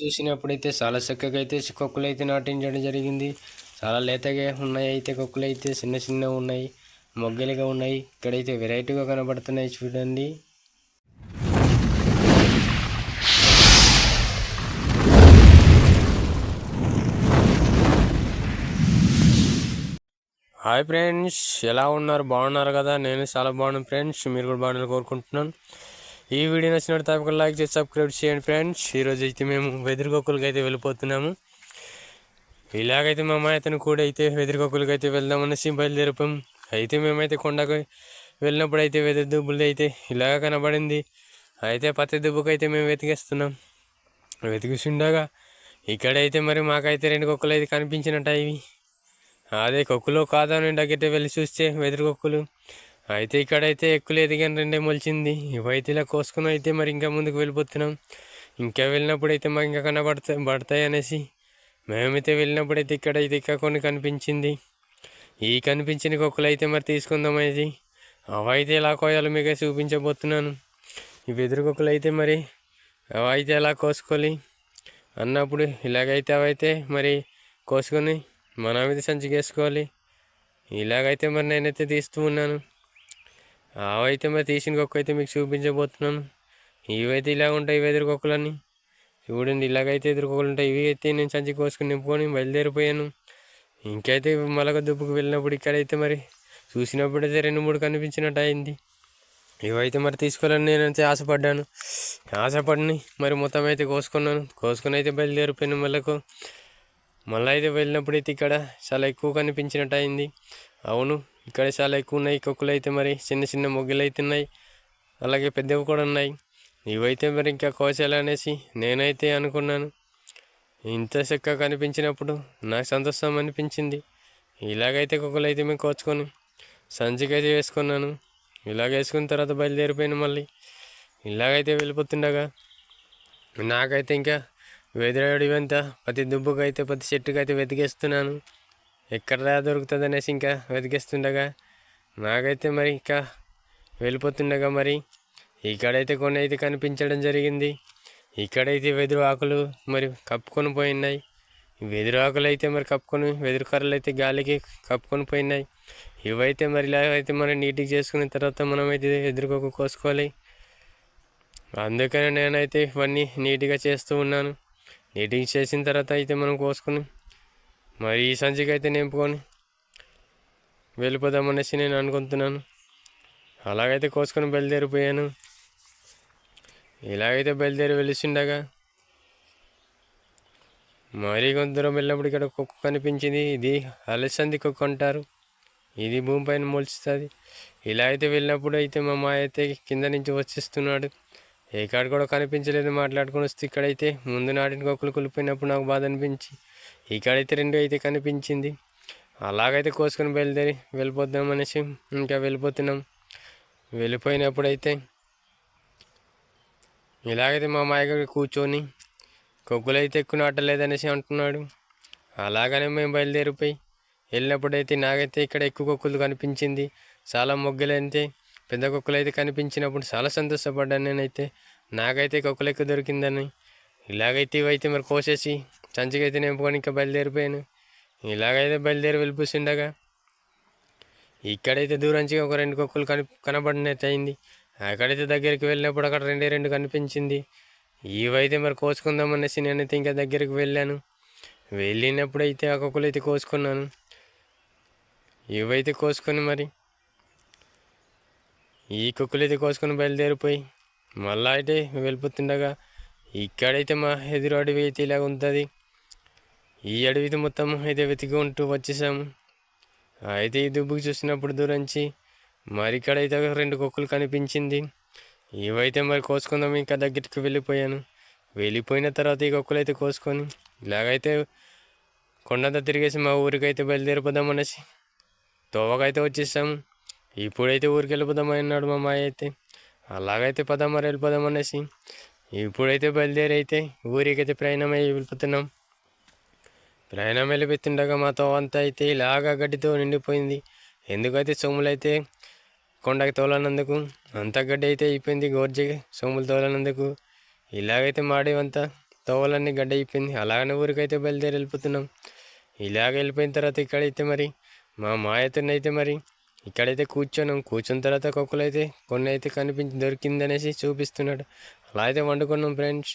చూసినప్పుడైతే చాలా చక్కగా అయితే కొక్కులు అయితే నాటించడం జరిగింది. చాలా లేతగా ఉన్నాయి అయితే కొక్కులు అయితే చిన్న చిన్నగా ఉన్నాయి మొగ్గలుగా ఉన్నాయి. ఇక్కడైతే వెరైటీగా కనబడుతున్నాయి చూడండి. హాయ్ ఫ్రెండ్స్ ఎలా ఉన్నారు? బాగున్నారు కదా? నేను చాలా బాగున్నాను ఫ్రెండ్స్ మీరు కూడా బాగున్నారు కోరుకుంటున్నాను. ఈ వీడియో నచ్చినట్టు తప్పకుండా లైక్ చేసి సబ్స్క్రైబ్ చేయండి ఫ్రెండ్స్. ఈరోజు అయితే మేము వెదురుకొక్కులకి అయితే వెళ్ళిపోతున్నాము. ఇలాగైతే మా అమ్మాయి అతను కూడా అయితే వెదురుకొక్కులకి అయితే వెళ్దామనేసి బయలుదేరిపోయాం అయితే మేమైతే కొండకు వెళ్ళినప్పుడు అయితే వెదురు దుబ్బులు అయితే ఇలాగ కనబడింది. అయితే పత్తి దుబ్బుకు అయితే మేము వెతికేస్తున్నాం. వెతికిస్తుండగా ఇక్కడైతే మరి మాకైతే రెండు కుక్కలు అయితే కనిపించినట్టు ఇవి అదే కొక్కులో కాదని దగ్గరికి వెళ్ళి చూస్తే వెదురు కొక్కులు అయితే ఇక్కడైతే ఎక్కులేదు కానీ రెండే మొలిచింది. ఇవైతే ఇలా కోసుకుని అయితే మరి ఇంకా ముందుకు వెళ్ళిపోతున్నాం. ఇంకా వెళ్ళినప్పుడు అయితే మాకు ఇంకా కనబడతాయి పడతాయి అనేసి మేమైతే వెళ్ళినప్పుడు అయితే ఇక్కడైతే ఇంకా కొన్ని కనిపించింది. ఈ కనిపించిన కుక్కలు అయితే మరి తీసుకుందాం అనేది అవైతే ఎలా కోయాలో మీకు చూపించబోతున్నాను. ఈ వెదురు కుక్కలు అయితే మరి అవైతే ఎలా కోసుకోవాలి అన్నప్పుడు ఇలాగైతే అవైతే మరి కోసుకొని మనమైతే సంచికేసుకోవాలి. వేసుకోవాలి ఇలాగైతే మరి నేనైతే తీస్తూ ఉన్నాను. అవైతే మరి తీసిన కుక్క అయితే మీకు చూపించబోతున్నాను. ఇవైతే ఇలా ఉంటాయి ఇవి ఎదురుకొక్కలన్నీ చూడండి ఇలాగైతే ఎదురుకొక్కలు ఉంటాయి. ఇవి అయితే నేను సంచి కోసుకుని నింపుకొని బయలుదేరిపోయాను. ఇంకైతే మలక దుబ్బుకు వెళ్ళినప్పుడు ఇక్కడైతే మరి చూసినప్పుడు అయితే రెండు మూడు కనిపించినట్టు అయింది. ఇవైతే మరి తీసుకోవాలని నేనైతే ఆశపడ్డాను. ఆశపడిని మరి మొత్తం అయితే కోసుకున్నాను. కోసుకొని అయితే బయలుదేరిపోయాను మళ్ళకు మళ్ళీ అయితే వెళ్ళినప్పుడు అయితే ఇక్కడ చాలా ఎక్కువ కనిపించినట్టు అయింది. అవును ఇక్కడ చాలా ఎక్కువ ఉన్నాయి కొక్కులు అయితే మరి చిన్న చిన్న మొగ్గులు అయితే ఉన్నాయి. అలాగే పెద్దవి కూడా ఉన్నాయి. ఇవైతే మరి ఇంకా కోసాలి అనేసి నేనైతే అనుకున్నాను. ఇంత చక్కగా కనిపించినప్పుడు నాకు సంతోషం అనిపించింది. ఇలాగైతే కుక్కలు అయితే మేము కోచుకొని సంచికైతే వేసుకున్నాను. ఇలాగ వేసుకున్న తర్వాత బయలుదేరిపోయాను మళ్ళీ. ఇలాగైతే వెళ్ళిపోతుండగా నాకైతే ఇంకా వెదిరాడు ప్రతి దుబ్బుకైతే ప్రతి చెట్టుకైతే అయితే వెతికేస్తున్నాను. ఎక్కడ దొరుకుతుంది అనేసి ఇంకా వెతికేస్తుండగా? నాకైతే మరి ఇంకా వెళ్ళిపోతుండగా మరి. ఇక్కడైతే కొన్ని అయితే కనిపించడం జరిగింది. ఇక్కడైతే వెదురు ఆకులు మరి కప్పుకొని పోయినాయి వెదురు ఆకులు అయితే మరి కప్పుకొని వెదురు కర్రలు అయితే గాలికి కప్పుకొని పోయినాయి ఇవైతే మరి ఇలా అయితే మనం నీట్గా చేసుకున్న తర్వాత మనం అయితే ఎదురుకోక కోసుకోవాలి. అందుకని నేనైతే ఇవన్నీ నీట్గా చేస్తూ ఉన్నాను. నీట్గా చేసిన తర్వాత అయితే మనం కోసుకుని మరి ఈ సంచికి అయితే నింపుకొని వెళ్ళిపోదామనేసి నేను అనుకుంటున్నాను. అలాగైతే కోసుకొని బయలుదేరిపోయాను. ఇలాగైతే బయలుదేరి వెలిసిండగా మరీ కొంత దూరం వెళ్ళినప్పుడు ఇక్కడ కుక్క కనిపించింది. ఇది అలసంది కుక్క అంటారు. ఇది భూమిపైన మొలుస్తుంది. ఇలా అయితే వెళ్ళినప్పుడు అయితే మా మా అయితే కింద నుంచి వచ్చేస్తున్నాడు. ఏ కాడ కూడా కనిపించలేదు మాట్లాడుకొని వస్తే ఇక్కడైతే ముందు నాటిన కుక్కలు కులిపోయినప్పుడు నాకు బాధ అనిపించి ఇక్కడైతే రెండు అయితే కనిపించింది. అలాగైతే కోసుకొని బయలుదేరి వెళ్ళిపోద్దాం అనేసి ఇంకా వెళ్ళిపోతున్నాం. వెళ్ళిపోయినప్పుడైతే ఇలాగైతే మా మాయగారు కూర్చొని కొక్కులు అయితే ఎక్కువ నాటలేదనేసి అంటున్నాడు. అలాగనే మేము బయలుదేరిపోయి వెళ్ళినప్పుడైతే నాకైతే ఇక్కడ ఎక్కువ కొక్కులు కనిపించింది. చాలా మొగ్గలైతే పెద్ద కుక్కలు అయితే కనిపించినప్పుడు చాలా సంతోషపడ్డాను నేనైతే. నాకైతే కుక్కలు ఎక్కువ దొరికిందని. ఇలాగైతే ఇవైతే మరి కోసేసి సంచికైతే నింపుకొని ఇంకా బయలుదేరిపోయాను. ఇలాగైతే బయలుదేరి వెళ్ళిపోసిండగా. ఇక్కడైతే దూరంచిగా ఒక రెండు కుక్కలు కని కనబడినట్టు అయింది అక్కడైతే దగ్గరికి వెళ్ళినప్పుడు అక్కడ రెండే రెండు కనిపించింది. ఇవైతే మరి కోసుకుందాం అనేసి నేనైతే ఇంకా దగ్గరికి వెళ్ళాను. వెళ్ళినప్పుడు అయితే ఆ కుక్కలు అయితే కోసుకున్నాను. ఇవైతే కోసుకొని మరి ఈ కుక్కలు అయితే కోసుకొని బయలుదేరిపోయి మళ్ళా అయితే వెళ్ళిపోతుండగా ఇక్కడైతే మా ఎదురు అడవి అయితే ఇలాగ ఉంటుంది. ఈ అడవిది మొత్తం అయితే వెతుకుంటూ వచ్చేసాము. అయితే ఈ దుబ్బుకి చూసినప్పుడు దూరంచి మరి ఇక్కడైతే రెండు కుక్కలు కనిపించింది. ఇవైతే మరి కోసుకుందాం ఇంకా దగ్గరికి వెళ్ళిపోయాను. వెళ్ళిపోయిన తర్వాత ఈ కుక్కలు అయితే కోసుకొని ఇలాగైతే కొండంతా తిరిగేసి మా ఊరికి అయితే బయలుదేరిపోదాం అనేసి తోవకైతే వచ్చేసాము. ఇప్పుడైతే ఊరికి వెళ్ళిపోదామని అన్నాడు మా మాయ అయితే. అలాగైతే పదాం మరి వెళ్ళిపోదాం అనేసి. ఇప్పుడైతే బయలుదేరి అయితే ఊరికైతే ప్రయాణం అయ్యి వెళ్ళిపోతున్నాం. ప్రయాణం వెళ్ళిపోతుండగా మా తోవ అంతా అయితే ఇలాగా గడ్డితో నిండిపోయింది. ఎందుకైతే సొమ్ములైతే కొండకి తోలనందుకు అంత గడ్డి అయితే అయిపోయింది గోర్జి సొమ్ములు తోలనందుకు. ఇలాగైతే మాడేవంతా తోవలన్నీ గడ్డ అయిపోయింది. అలాగనే ఊరికైతే బయలుదేరి వెళ్ళిపోతున్నాం. ఇలాగ వెళ్ళిపోయిన తర్వాత ఇక్కడైతే మరి మా మాయతోనైతే మరి ఇక్కడైతే కూర్చొని కూర్చున్న తర్వాత కుక్కలు అయితే కొన్ని అయితే కనిపించి దొరికిందనేసి చూపిస్తున్నాడు. అలా అయితే వండుకున్నాం ఫ్రెండ్స్